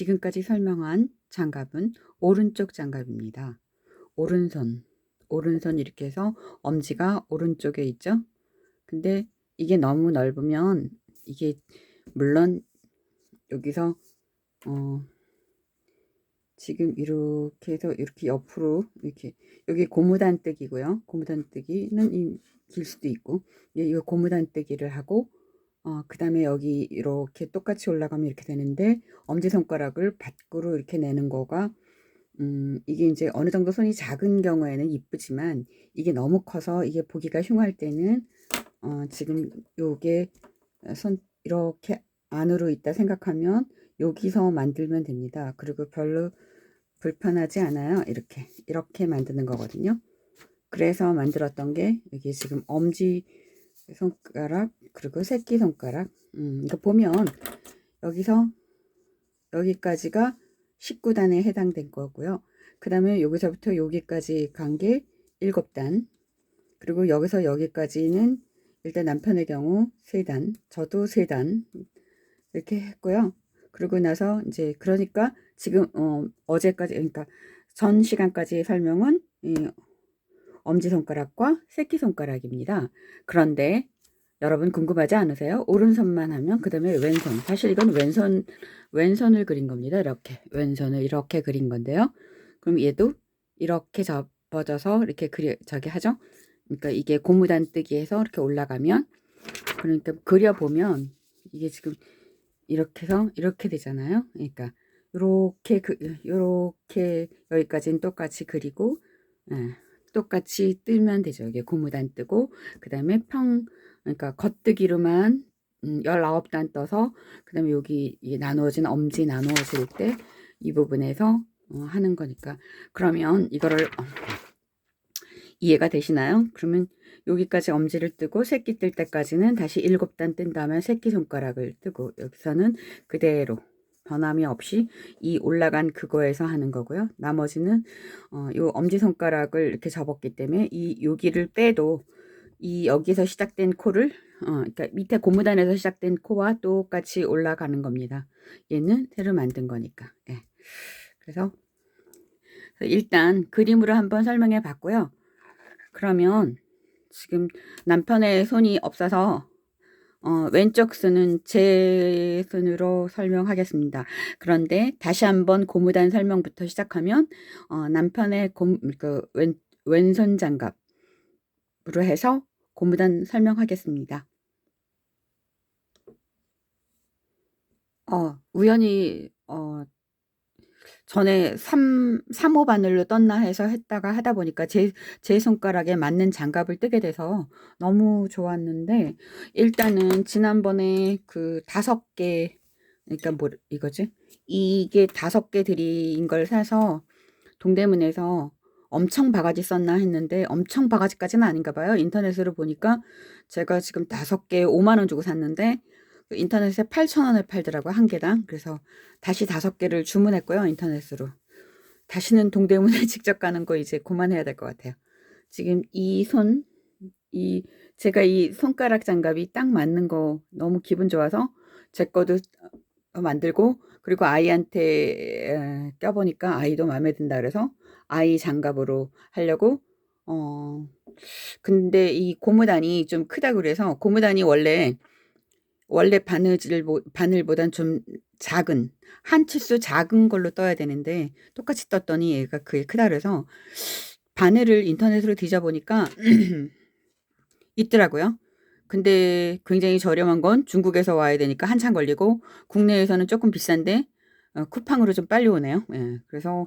지금까지 설명한 장갑은 오른쪽 장갑입니다. 오른손, 오른손 이렇게 해서 엄지가 오른쪽에 있죠? 근데 이게 너무 넓으면 이게 물론 여기서 어 지금 이렇게 해서 이렇게 옆으로 이렇게 여기 고무단뜨기고요. 고무단뜨기는 이- 길 수도 있고 예, 이거 고무단뜨기를 하고 어 그 다음에 여기 이렇게 똑같이 올라가면 이렇게 되는데 엄지손가락을 밖으로 이렇게 내는 거가 음 이게 이제 어느 정도 손이 작은 경우에는 이쁘지만 이게 너무 커서 이게 보기가 흉할 때는 어 지금 요게 손 이렇게 안으로 있다 생각하면 여기서 만들면 됩니다. 그리고 별로 불편하지 않아요. 이렇게 이렇게 만드는 거거든요. 그래서 만들었던 게 여기 지금 엄지 손가락 그리고 새끼 손가락 음, 이거 보면 여기서 여기까지가 19단에 해당된 거고요. 그 다음에 여기서부터 여기까지 간 게 7단 그리고 여기서 여기까지는 일단 남편의 경우 3단 저도 3단 이렇게 했고요. 그리고 나서 이제 그러니까 지금 어, 어제까지 그러니까 전 시간까지 설명은 이 엄지손가락과 새끼손가락입니다. 그런데 여러분 궁금하지 않으세요? 오른손만 하면 그 다음에 왼손. 사실 이건 왼손, 왼손을 그린 겁니다. 이렇게. 왼손을 이렇게 그린 건데요. 그럼 얘도 이렇게 접어져서 이렇게 그려, 저기 하죠? 그러니까 이게 고무단 뜨기에서 이렇게 올라가면, 그러니까 그려보면 이게 지금 이렇게 해서 이렇게 되잖아요. 그러니까 요렇게 그 요렇게 여기까지는 똑같이 그리고 예, 똑같이 뜨면 되죠. 이게 고무단 뜨고 그 다음에 평 그러니까 겉뜨기로만 음, 19단 떠서 그 다음에 여기 이 나누어진 엄지 나누어질 때 이 부분에서 어, 하는 거니까 그러면 이거를 어, 이해가 되시나요? 그러면 여기까지 엄지를 뜨고 새끼 뜰 때까지는 다시 7단 뜬 다음에 새끼 손가락을 뜨고 여기서는 그대로 변함이 없이 이 올라간 그거에서 하는 거고요. 나머지는 어, 요 엄지 손가락을 이렇게 접었기 때문에 이 여기를 빼도 이 여기서 시작된 코를 어, 그러니까 밑에 고무단에서 시작된 코와 똑같이 올라가는 겁니다. 얘는 새로 만든 거니까. 예. 그래서 일단 그림으로 한번 설명해 봤고요. 그러면 지금 남편의 손이 없어서 어, 왼쪽 손은 제 손으로 설명하겠습니다. 그런데 다시 한번 고무단 설명부터 시작하면 어, 남편의 고, 그 왼, 왼손 장갑으로 해서 고무단 설명하겠습니다. 어, 우연히 어, 전에 3, 3호 바늘로 떴나 해서 했다가 하다 보니까 제, 제 손가락에 맞는 장갑을 뜨게 돼서 너무 좋았는데, 일단은 지난번에 그 다섯 개, 그러니까 뭐, 이거지? 이게 다섯 개 들인 걸 사서 동대문에서 엄청 바가지 썼나 했는데 엄청 바가지까지는 아닌가 봐요. 인터넷으로 보니까 제가 지금 다섯 개 5만 원 주고 샀는데 그 인터넷에 8,000원에 팔더라고요. 한 개당. 그래서 다시 다섯 개를 주문했고요. 인터넷으로. 다시는 동대문에 직접 가는 거 이제 그만해야 될 것 같아요. 지금 이 손, 이, 제가 이 손가락 장갑이 딱 맞는 거 너무 기분 좋아서 제 거도 만들고, 그리고 아이한테 껴보니까 아이도 마음에 든다 그래서 아이 장갑으로 하려고, 어, 근데 이 고무단이 좀 크다 그래서 고무단이 원래 원래 바느질 바늘보단 좀 작은 한 치수 작은 걸로 떠야 되는데 똑같이 떴더니 얘가 그게 크다 그래서 바늘을 인터넷으로 뒤져 보니까 있더라고요. 근데 굉장히 저렴한 건 중국에서 와야 되니까 한참 걸리고 국내에서는 조금 비싼데 어, 쿠팡으로 좀 빨리 오네요. 예, 그래서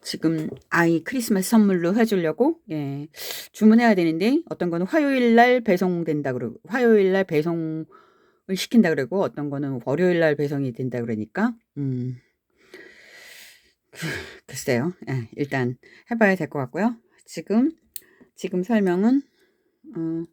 지금 아이 크리스마스 선물로 해주려고 예, 주문해야 되는데 어떤 거는 화요일 날 배송된다 그러고 화요일 날 배송 을 시킨다 그러고 어떤 거는 월요일 날 배송이 된다 그러니까 음 글쎄요. 예, 일단 해봐야 될 것 같고요. 지금 지금 설명은 어,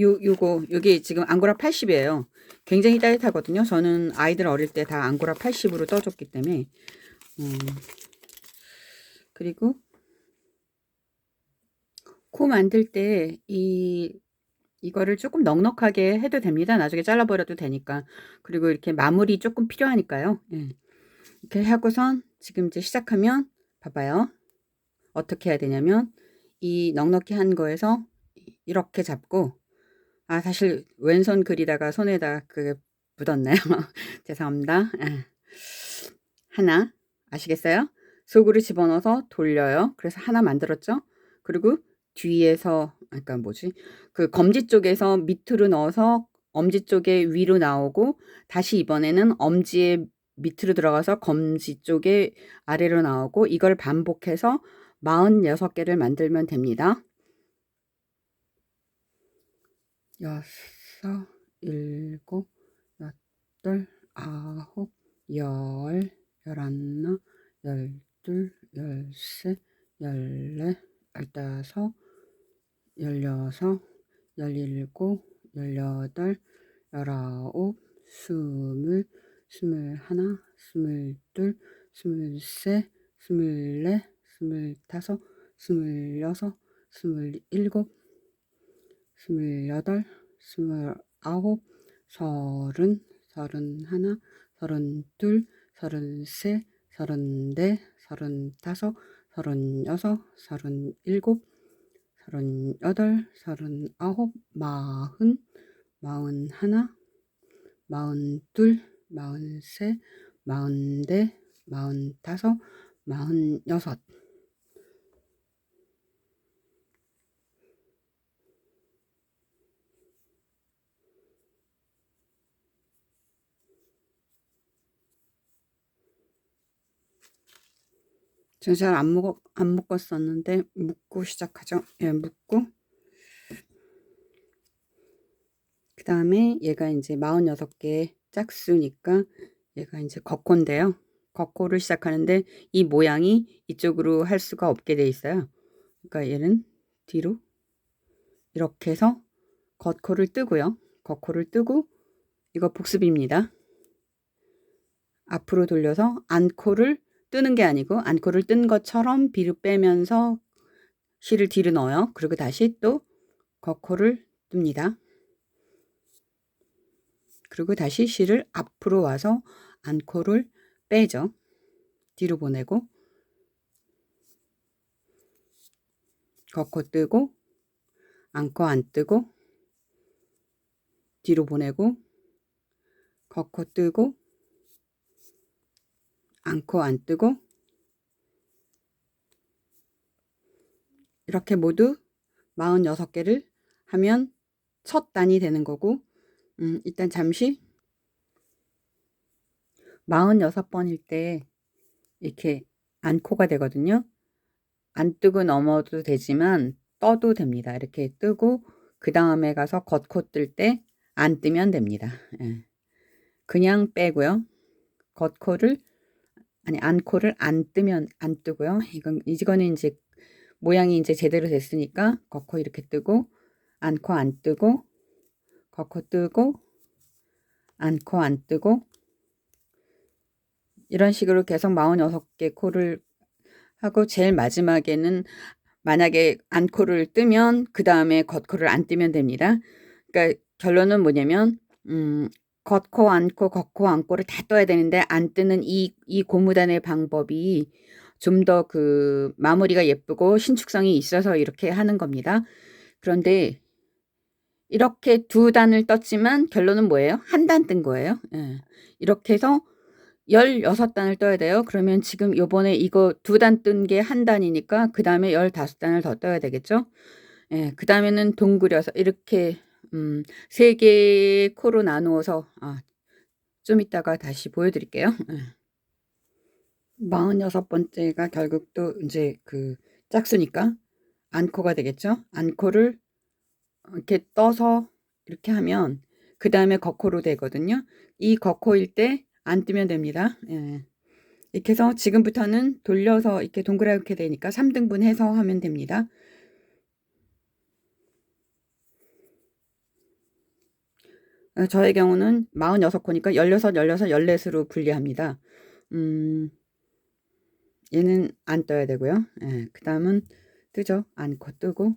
요 요거 여기 지금 앙고라 80이에요. 굉장히 따뜻하거든요. 저는 아이들 어릴 때 다 앙고라 80으로 떠줬기 때문에 음, 그리고 코 만들 때 이 이거를 조금 넉넉하게 해도 됩니다. 나중에 잘라버려도 되니까. 그리고 이렇게 마무리 조금 필요하니까요. 예. 이렇게 하고선 지금 이제 시작하면 봐봐요. 어떻게 해야 되냐면 이 넉넉히 한 거에서 이렇게 잡고 아 사실 왼손 그리다가 손에다 그게 묻었네요. 죄송합니다. 예. 하나 아시겠어요? 속으로 집어넣어서 돌려요. 그래서 하나 만들었죠. 그리고 뒤에서 그러니까 뭐지? 그 검지 쪽에서 밑으로 넣어서 엄지 쪽에 위로 나오고 다시 이번에는 엄지의 밑으로 들어가서 검지 쪽에 아래로 나오고 이걸 반복해서 46개를 만들면 됩니다. 여섯, 일곱, 여덟, 아홉, 열, 열하나, 열여섯, 열일곱, 열여덟, 열아홉, 스물, 스물하나, 스물둘, 스물셋, 스물넷, 스물다섯, 스물여섯, 스물일곱, 스물여덟, 스물아홉, 서른, 서른하나, 서른둘, 서른셋, 서른넷, 서른다섯, 서른여섯, 서른일곱, 서른여덟, 서른아홉, 마흔, 마흔하나, 마흔둘, 마흔셋. 제가 잘안 묶어, 안 묶었었는데, 묶고 시작하죠. 예, 묶고. 그 다음에 얘가 이제 46개 짝수니까 얘가 이제 겉코인데요. 겉코를 시작하는데 이 모양이 이쪽으로 할 수가 없게 돼 있어요. 그러니까 얘는 뒤로 이렇게 해서 겉코를 뜨고요. 겉코를 뜨고 이거 복습입니다. 앞으로 돌려서 안코를 뜨는 게 아니고 안코를 뜬 것처럼 비를 빼면서 실을 뒤로 넣어요. 그리고 다시 또 겉코를 뜹니다. 그리고 다시 실을 앞으로 와서 안코를 빼죠. 뒤로 보내고 겉코 뜨고 안코 안 뜨고 뒤로 보내고 겉코 뜨고 안코 안 뜨고 이렇게 모두 46개를 하면 첫 단이 되는 거고 음, 일단 잠시 46번일 때 이렇게 안코가 되거든요. 안 뜨고 넘어도 되지만 떠도 됩니다. 이렇게 뜨고 그 다음에 가서 겉코 뜰 때 안 뜨면 됩니다. 예. 그냥 빼고요. 겉코를 아니 안코를 안 뜨면 안 뜨고요. 이건 이거는 이제 모양이 이제 제대로 됐으니까 겉코 이렇게 뜨고 안코 안 뜨고 겉코 뜨고 안코 안 뜨고 이런 식으로 계속 46개 코를 하고 제일 마지막에는 만약에 안코를 뜨면 그 다음에 겉코를 안 뜨면 됩니다. 그러니까 결론은 뭐냐면 음, 겉코 안코 겉코 안코를 다 떠야 되는데 안 뜨는 이, 이 고무단의 방법이 좀 더 그 마무리가 예쁘고 신축성이 있어서 이렇게 하는 겁니다. 그런데 이렇게 두 단을 떴지만 결론은 뭐예요? 한 단 뜬 거예요. 예. 이렇게 해서 16단을 떠야 돼요. 그러면 지금 요번에 이거 두 단 뜬 게 한 단이니까 그 다음에 15단을 더 떠야 되겠죠? 예, 그 다음에는 동그려서 이렇게 음, 세 개의 코로 나누어서 아, 좀 이따가 다시 보여드릴게요. 예. 46번째가 결국 또 이제 그 짝수니까 안코가 되겠죠? 안코를 이렇게 떠서 이렇게 하면 그 다음에 겉코로 되거든요. 이 겉코일 때 안 뜨면 됩니다. 예. 이렇게 해서 지금부터는 돌려서 이렇게 동그랗게 되니까 3등분 해서 하면 됩니다. 저의 경우는 46코니까 16, 16, 14으로 분리합니다. 음, 얘는 안 떠야 되고요. 예, 그 다음은 뜨죠. 안코 뜨고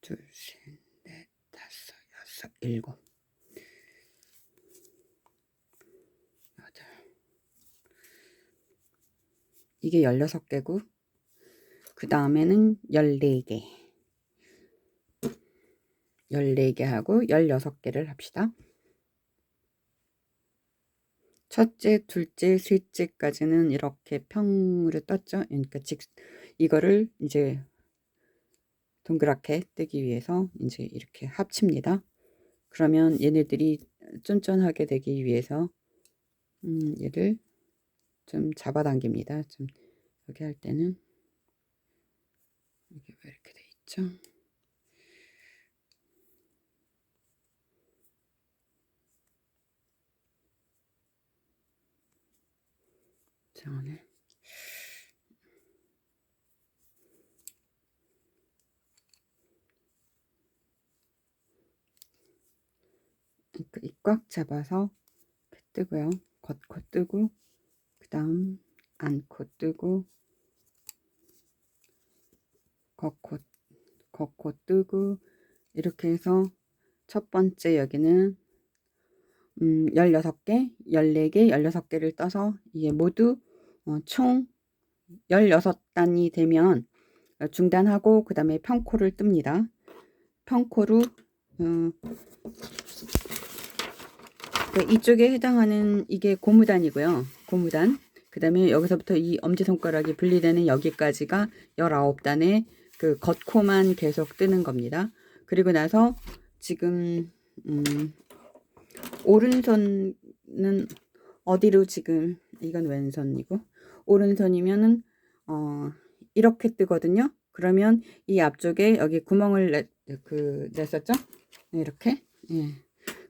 둘, 셋, 넷, 다섯, 여섯, 일곱. 이게 16개고, 그 다음에는 14개. 14개 하고 16개를 합시다. 첫째, 둘째, 셋째까지는 이렇게 평으로 떴죠. 그러니까 직, 이거를 이제 동그랗게 뜨기 위해서 이제 이렇게 합칩니다. 그러면 얘네들이 쫀쫀하게 되기 위해서 음, 얘를 좀 잡아당깁니다. 좀 여기 할 때는 이게 왜 이렇게 돼 있죠? 정원을 이꽉 잡아서 뜨고요. 겉코 뜨고 그 다음 안코 뜨고 겉코 겉코 뜨고 이렇게 해서 첫 번째 여기는 음, 16개, 14개, 16개를 떠서 이게 모두 어, 총 16단이 되면 중단하고 그 다음에 평코를 뜹니다. 평코로 어, 그 이쪽에 해당하는 이게 고무단이고요. 고무단. 그 다음에 여기서부터 이 엄지손가락이 분리되는 여기까지가 19단의 그 겉코만 계속 뜨는 겁니다. 그리고 나서 지금 음, 오른손은 어디로 지금 이건 왼손이고 오른손이면은 어 이렇게 뜨거든요. 그러면 이 앞쪽에 여기 구멍을 내, 그 냈었죠? 네, 이렇게. 예.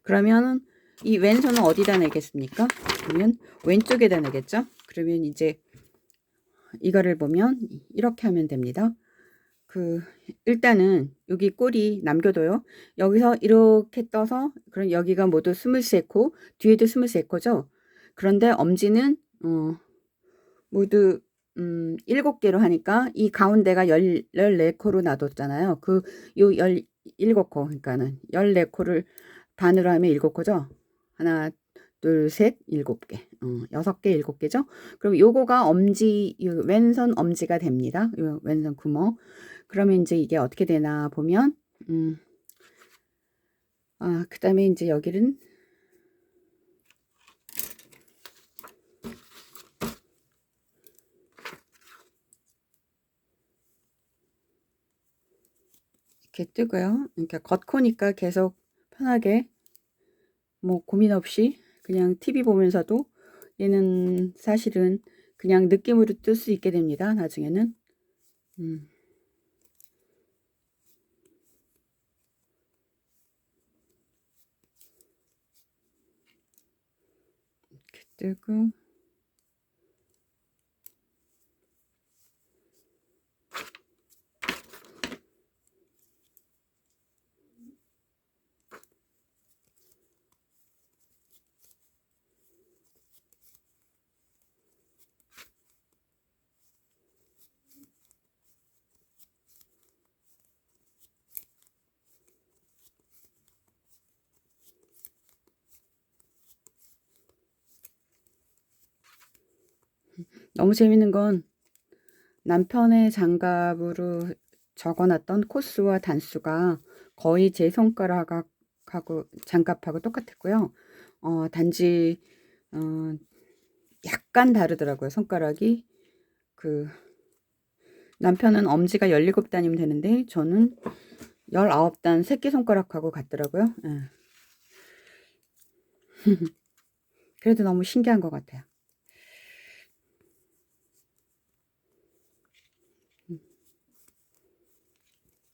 그러면은 이 왼손은 어디다 내겠습니까? 그러면 왼쪽에다 내겠죠? 그러면 이제 이거를 보면 이렇게 하면 됩니다. 그 일단은 여기 꼬리 남겨둬요. 여기서 이렇게 떠서 그럼 여기가 모두 23코, 뒤에도 23코죠. 그런데 엄지는 어 모두 음 7개로 하니까 이 가운데가 14코로 놔뒀잖아요. 그 요 17코 그러니까는 14코를 반으로 하면 7코죠. 하나, 둘, 셋, 일곱 개. 어, 여섯 개, 일곱 개죠? 그럼 요거가 엄지, 요 왼손 엄지가 됩니다. 요 왼손 구멍. 그러면 이제 이게 어떻게 되나 보면, 음, 아, 그 다음에 이제 여기는, 이렇게 뜨고요. 그러니까 겉코니까 계속 편하게 뭐 고민 없이 그냥 TV 보면서도 얘는 사실은 그냥 느낌으로 뜰 수 있게 됩니다. 나중에는. 음. 뜨고 너무 재밌는 건 남편의 장갑으로 적어놨던 코스와 단수가 거의 제 손가락하고 장갑하고 똑같았고요. 어, 단지 어, 약간 다르더라고요. 손가락이 그 남편은 엄지가 17단이면 되는데 저는 19단 새끼손가락하고 같더라고요. 예. 그래도 너무 신기한 것 같아요.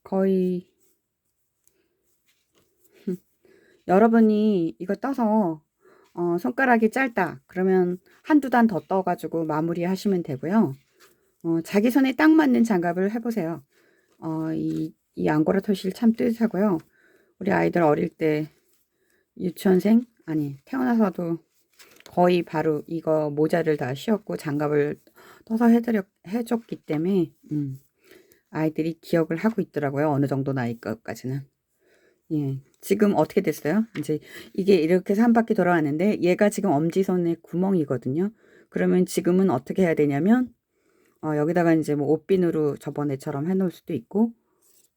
거의 여러분이 이거 떠서 어, 손가락이 짧다. 그러면 한두 단 더 떠가지고 마무리 하시면 되고요. 어, 자기 손에 딱 맞는 장갑을 해보세요. 어, 이, 이 앙고라 토실 참 뜨하고요. 우리 아이들 어릴 때 유치원생 아니 태어나서도 거의 바로 이거 모자를 다 씌웠고 장갑을 떠서 해드려 해줬기 때문에 음, 아이들이 기억을 하고 있더라고요. 어느 정도 나이 것까지는. 예. 지금 어떻게 됐어요? 이제 이게 이렇게 한 바퀴 돌아왔는데 얘가 지금 엄지손의 구멍이거든요. 그러면 지금은 어떻게 해야 되냐면 어, 여기다가 이제 뭐 옷비누로 저번에처럼 해놓을 수도 있고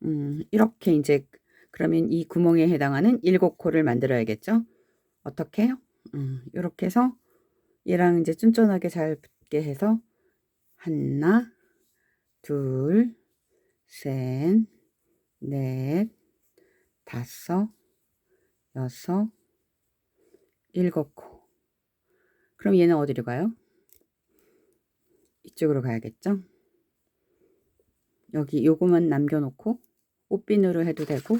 음, 이렇게 이제 그러면 이 구멍에 해당하는 일곱 코를 만들어야겠죠? 어떻게 해요? 음, 이렇게 해서 얘랑 이제 쫀쫀하게 잘 붙게 해서 하나, 둘, 셋, 넷, 다섯, 여섯, 일곱 코. 그럼 얘는 어디로 가요? 이쪽으로 가야겠죠? 여기 요거만 남겨놓고 옷비누로 해도 되고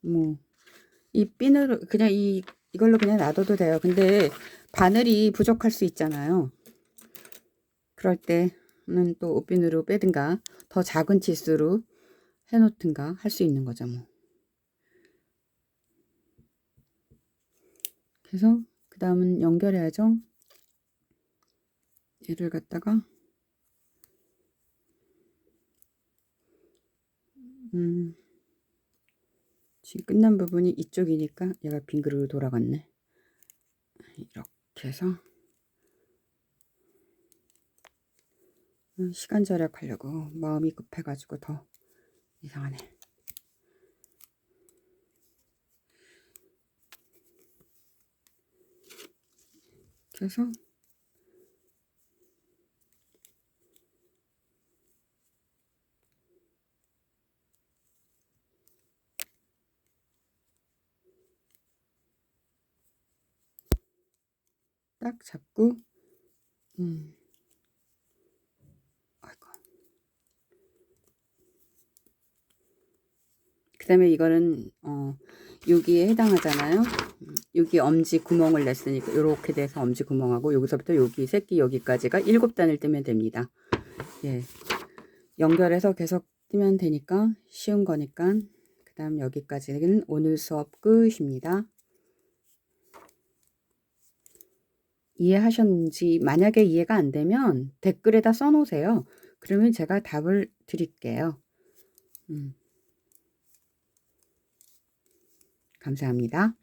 뭐이 비누로 그냥 이 이걸로 그냥 놔둬도 돼요. 근데 바늘이 부족할 수 있잖아요. 그럴 때 는 또 옷비누로 빼든가 더 작은 치수로 해놓든가 할 수 있는 거죠 뭐. 그래서 그 다음은 연결해야죠. 얘를 갖다가 음, 지금 끝난 부분이 이쪽이니까 얘가 빙그르르 돌아갔네. 이렇게 해서 시간 절약하려고 마음이 급해가지고 더 이상하네. 그래서 딱 잡고 음. 아이고. 그 다음에 이거는 어 여기에 해당하잖아요. 음, 여기 엄지 구멍을 냈으니까 이렇게 돼서 엄지 구멍하고 여기서부터 여기 새끼 여기까지가 일곱 단을 뜨면 됩니다. 예. 연결해서 계속 뜨면 되니까 쉬운 거니까 그 다음 여기까지는 오늘 수업 끝입니다. 이해하셨는지 만약에 이해가 안 되면 댓글에다 써놓으세요. 그러면 제가 답을 드릴게요. 음. 감사합니다.